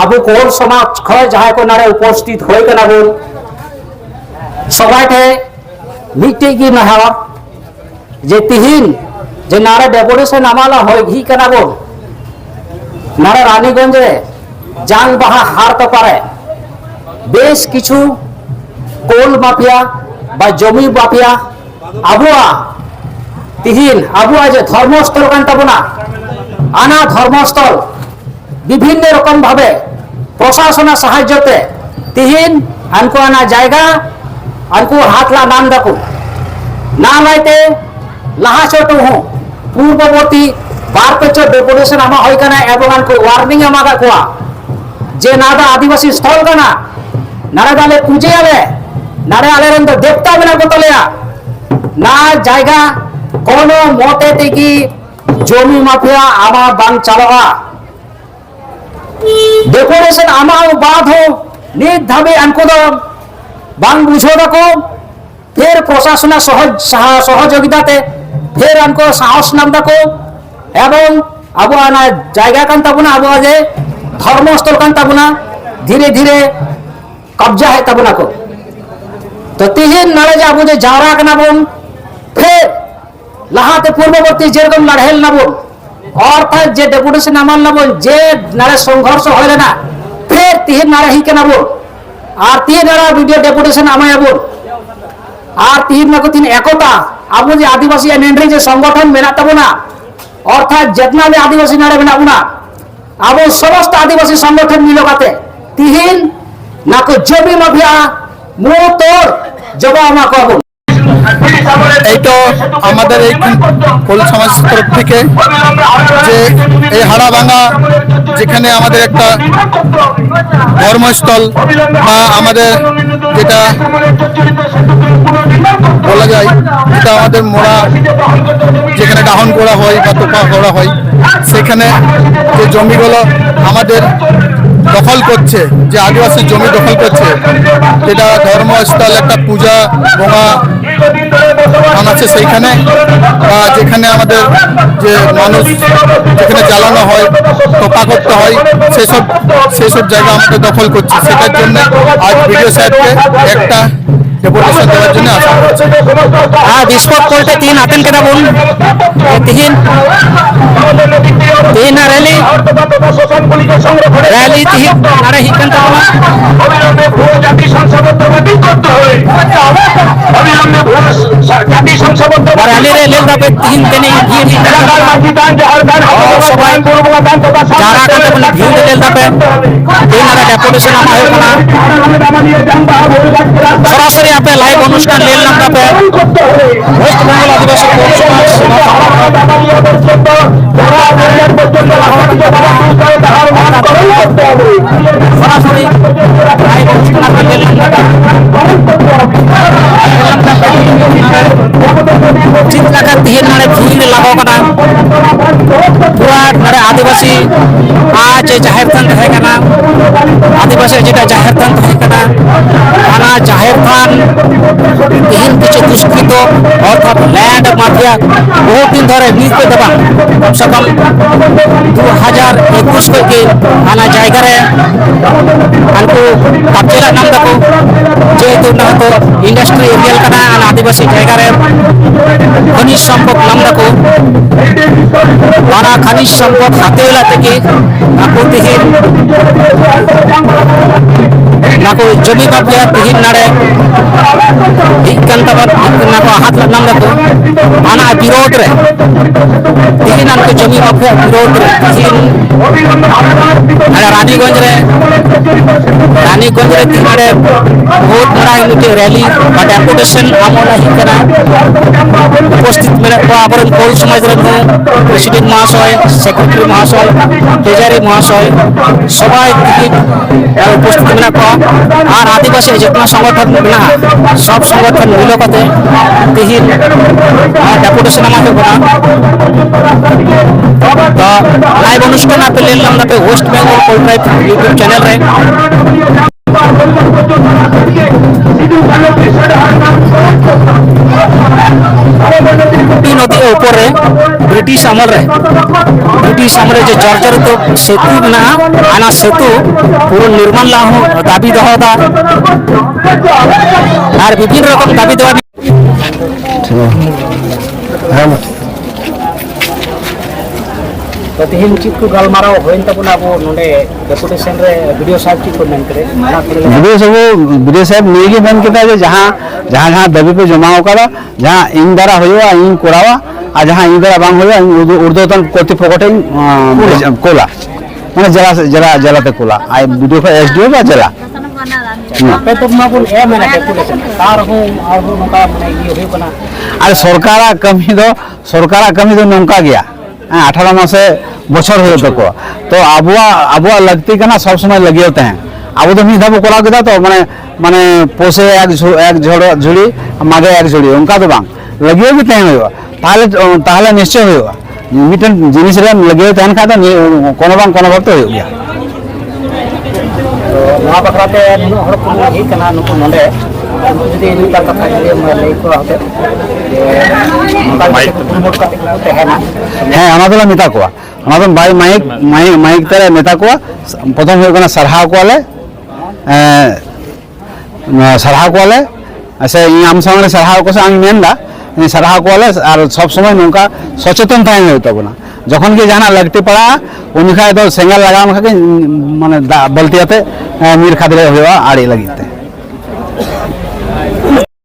আবু কোল সমাজ খয় কোনারে উপস্থিত হই কেনা বল। সবাইকে মিটে কি না হওয়া যে তিহিন, যে নারে ডেপুটেশন আমালা হয় ঘি কেনা বল। নারে রানীগঞ্জে যান বাহা হারতে পারে। বেশ কিছু কোল মাফিয়া বা জমি মাফিয়া। আবুয়া, তিহিন, আবুয়া যে ধর্মস্থল কান না আনা ধর্মস্থল। বিভিন্ন রকম ভাবে প্রশাসনের সাহায্যতে তিহিন, আনকো আনা জায়গা, আনকো হাতলা নাম দেখো না লাইতে লাহা ছোট হো। পূর্ববর্তী বার পেছর ডেপুটেশন আমা হয় কানা এবং আনকো ওয়ার্নিং আমাগা কোয়া। যে নাদা আদিবাসী স্থল কানা নারে দালে পুজে আলে নারে আলে রেন তো দেবতা মেনা কো তলেয়া না জায়গা কোনো মতে থেকে জমি মাফিয়া আমা বাং চালাওয়া ডেকোরেশন আমাও বাদ হো নিত ধাবে আনকো দো বাং বুঝো দেখো ফের প্রশাসনের সহজ সাহা- সহযোগিতাতে ফের আনকো সাহস নাম দেখো এবং আবু আনা জায়গা কান তাবো না আবু যে ধর্মস্থল কান তাবো না ধীরে ধীরে কবজা হয় তাবো না কো তো তিহিন নাড়ে যে আবু যে যাওয়া কানা বোন ফের লাহাতে পূর্ববর্তী যেরকম লড়াইল নাবো অর্থাৎ যে ডেপুটেশন আমার নাবো যে নারে সংঘর্ষ হইলে না, ফের তিহিন নারে হিকে নাবো। আর তিহিন নারা ভিডিও ডেপুটেশন আমায় আবো। আর তিহিন নাকো তিন একতা। আবু যে আদিবাসী এনএনডি যে সংগঠন মেনা তাবো না, অর্থাৎ যেতনা যে আদিবাসী নারে মেনাবো না, আবু সমস্ত আদিবাসী সংগঠন মিলকাতে তিহিন নাকো জমি মাফিয়া মো তোর জবা আমাকে আবু। এই তো আমাদের এই কোল সমাজ তরফ থেকে যে এই হাড়াভাঙা যেখানে আমাদের একটা ধর্মস্থল বা আমাদের যেটা বলা যায় যেটা আমাদের মোড়া, যেখানে দাহন করা হয় বা তোপা করা হয়, সেখানে যে জমিগুলো আমাদের দখল করছে, যে আদিবাসী জমি দখল করছে, যেটা ধর্মস্থল, একটা পূজা বোমা আছে সেইখানে বা যেখানে আমাদের যে মানুষ যেখানে চালানো হয় তোপা করতে হয় সেসব সেসব জায়গা আমাদের দখল করছে। সেটার জন্য আজ বিডিও সাহেবকে একটা Ah, dispot kolte tin aten kena bun. সরাসরি আপে লাইভ অনুষ্ঠান লেল নাম dape ওয়েস্ট বেঙ্গল আদিবাসী সমাজ সরাসরি ᱪᱮᱫ ᱞᱮᱠᱟ ᱛᱤᱦᱤᱧ ᱱᱚᱰᱮ ᱵᱷᱤᱲ ᱞᱟᱜᱟᱣ ᱠᱟᱱᱟ ᱯᱩᱨᱟ ᱱᱚᱰᱮ ᱟᱹᱫᱤᱵᱟᱹᱥᱤ ᱟᱨ ᱡᱮ ᱡᱟᱦᱮᱨ ᱛᱷᱟᱱ ᱛᱟᱦᱮᱸ ᱠᱟᱱᱟ ᱟᱹᱫᱤᱵᱟᱹᱥᱤ ᱡᱮᱴᱟ ᱡᱟᱦᱮᱨ ᱛᱷᱟᱱ ᱛᱟᱦᱮᱸ ᱠᱟᱱᱟ ᱚᱱᱟ ᱡᱟᱦᱮᱨ ᱛᱷᱟᱱ ᱛᱤᱦᱤᱧ ᱠᱤᱪᱷᱩ দুষ্কৃত অর্থাৎ ল্যান্ড মাফিয়া বহুদিন ধরে নিজ পেতে পান কমসে কম দু হাজার একুশ থেকে আনা জায়গারে আনকু কাবজেলা নাম দেখো। যেহেতু না ইন্ডাস্ট্রি এরিয়াল কানা আনা আদিবাসী জায়গারে খনিজ সম্পদ নাম দেখো। তারা খনিজ সম্পদ হাতে থেকে নাকু তিহিন নাকু জমি কবজা তিহিন নাড়ে হিকান্তাবাদ নাকু হাত নাম দেখো আনা বিরোধ রে তিহিন আনকু জমি মাফিয়া বিরোধ রে তিহিন আরে রানীগঞ্জ রে রানীগঞ্জ রে তিহাড়ে বহুত বড় মিটি র্যালি বা ডেপুটেশন আমলা হিকানা উপস্থিত মেরে আবরণ কোল সমাজ রেন প্রেসিডেন্ট মহাশয় সেক্রেটারি মহাশয় ট্রেজারি মহাশয় সবাই আর আদিবাসী যেগুলো সংগঠন না সব সংগঠন মিলে কতে বিহীন ডেপুটেশন আমাকে বলা। তো লাইভ অনুষ্ঠান আপে লেলাম নাপে West Bengal Kol tribe YouTube channel রে। নদী উপরে ব্রিটিশ আমল রে। ब्रिटिश अमल रे ब्रिटिश अमल रे जो जर्जरित सेतु मेना आना सेतु पूरा निर्माण ला हूँ दाबी दहो दा और विभिन्न रकम दाबी देवा तो तेहन चीज को गलमाराव होइन तबुना अब नोडे डेपुटेशन रे वीडियो साहब की को मेन करे ना करे ᱵᱤᱰᱤᱭᱳ ᱥᱟᱦᱮᱵ ᱵᱤᱰᱤᱭᱳ ᱥᱟᱦᱮᱵ ᱱᱤᱭᱟᱹ ᱜᱮ ᱢᱮᱱ ᱠᱮᱫᱟ ᱡᱮ ᱡᱟᱦᱟᱸ ᱡᱟᱦᱟᱸ ᱡᱟᱦᱟᱸ ᱫᱟᱹᱵᱤ ᱯᱮ ᱡᱚᱢᱟ ᱟᱠᱟᱫᱟ ᱡᱟᱦᱟᱸ ᱤᱧ দ্বারা ᱦᱩᱭᱩᱜᱼᱟ ᱤᱧ ᱠᱚᱨᱟᱣᱟ আর যাহা ইঁদরা বাং হলে ঊর্ধ্বতন কর্তৃপক্ষটাই কোলা। মানে জেলা জেলা জেলাতে কোলা। আর বিডিও এসডিও বা জেলা। আর সরকার কামি দো সরকার কামি দো নৌকা গিয়া হ্যাঁ আঠারো মাসে বছর হয়ে তো তো আবুয়া আবুয়া লাগতি কেনা সবসময় লাগিয়ে হতে হ্যাঁ আবু তো মিধাবো কোলা গেদা তো মানে মানে পোষে এক এক ঝড় ঝুড়ি মাগে এক ঝুড়ি অঙ্কা তো বাং। ଲଗେଇବାକୁ ଚାହିଁବ ତାହେଲେ ତାହେଲେ ନିଶ୍ଚୟ ହୋଇବ মিটার জিনিসটা লেগে তেন খাতা কোনো বাং কোনো ভক্ত হয়ে গিয়া ᱱᱚᱣᱟ ᱵᱟᱠᱷᱨᱟᱛᱮ ᱱᱩᱱᱟᱹᱜ ᱦᱚᱲ ᱠᱚ ᱦᱮᱡ ᱠᱟᱱᱟ ᱱᱩᱠᱩ ᱱᱚᱰᱮ ᱡᱩᱫᱤ ᱢᱤᱫ ᱵᱟᱨ ᱠᱟᱛᱷᱟ ᱡᱩᱫᱤ ᱞᱟᱹᱭ ᱠᱚ ᱦᱟᱛᱮ ᱯᱨᱚᱢᱳᱴ ᱠᱟᱛᱮ ᱠᱚ ᱛᱟᱦᱮᱱᱟ ᱦᱮᱸ ᱚᱱᱟ ᱫᱚᱞᱮ ᱢᱮᱛᱟ ᱠᱚᱣᱟ ᱚᱱᱟ ᱫᱚ ᱵᱟᱭ ᱢᱟᱭᱤᱠ ᱢᱟᱭᱤᱠ ᱢᱟᱭᱤᱠ ᱛᱮᱞᱮ ᱢᱮᱛᱟ ᱠᱚᱣᱟ ᱯᱨᱚᱛᱷᱚᱢ ᱦᱩᱭᱩᱜ ᱠᱟᱱᱟ ᱥᱟᱨᱦᱟᱣ ᱠᱚᱣᱟᱞᱮ ᱥᱟᱨᱦᱟᱣ ᱠᱚᱣᱟᱞᱮ ᱥᱮ ᱤᱧ ᱟᱢ ᱥᱟᱢᱟᱝ ᱨᱮ ᱥᱟᱨᱦᱟᱣ ᱠᱚ ᱥᱮ ᱟᱢᱤᱧ ᱢᱮᱱᱫᱟ সারাহ কোয়ালে আর সবসময় নৌকা সচেতন থাকেন তবনা যখন কি জানা লাগতে পড়া উনি খায় তো সেঙ্গেল লাগাম খাকে মানে বলতিয়াতে মির খাদরে হওয়া আড়ে লাগিতে।